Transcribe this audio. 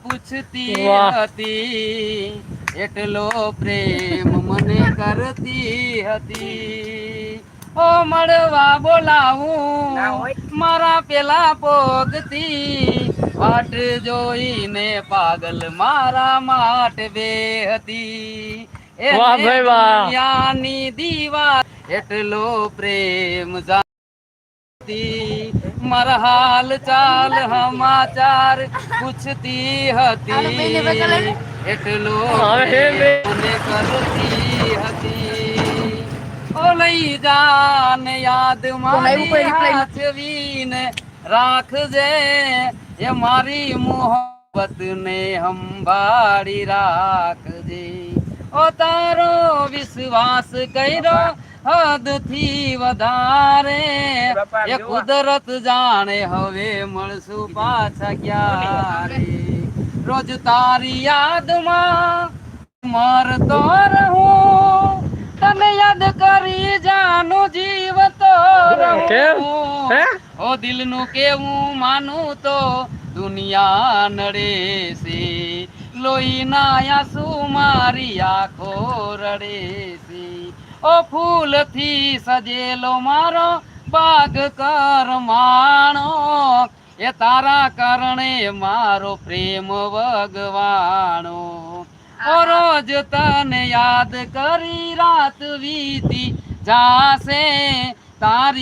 પૂછતી હતી એટલો પ્રેમ મને કરતી હતી. ઓ મળવા બોલાવું મારા પેલા પોગતી વાટ જોઈને પાગલ મારા માટે બે હતી એ વાહ ભાઈ વાહ. દુનિયાની દીવા એટલો પ્રેમ જાણતી મારા હાલ ચાલ સમાચાર પૂછતી હતી. એટલો. મને કરતી હતી. ઓ લઈ જાન યાદ મારી. હાચવીને રાખજે એ મારી મોહબ્બત ને સંભાળી રાખજે. ઓ તારો વિશ્વાસ કર્યો હદથી વધારે એ કુદરત જાણે હવે મળશું પાછા ક્યારે? રોજ તારી યાદમાં મરતો રહું. તને યાદ કરી જાનું જીવતો? રહું. ઓ દિલનું કેવું માનું તો દુનિયા નડે છે. લોહીના આંસુ મારી આખો રડેસી ઓ ફૂલથી સજેલો મારો બાગ કરમાણો એ તારા કારણે મારો પ્રેમ ભગવાણો ઓ રોજ તને યાદ કરી રાત વીતી જાશે. તારી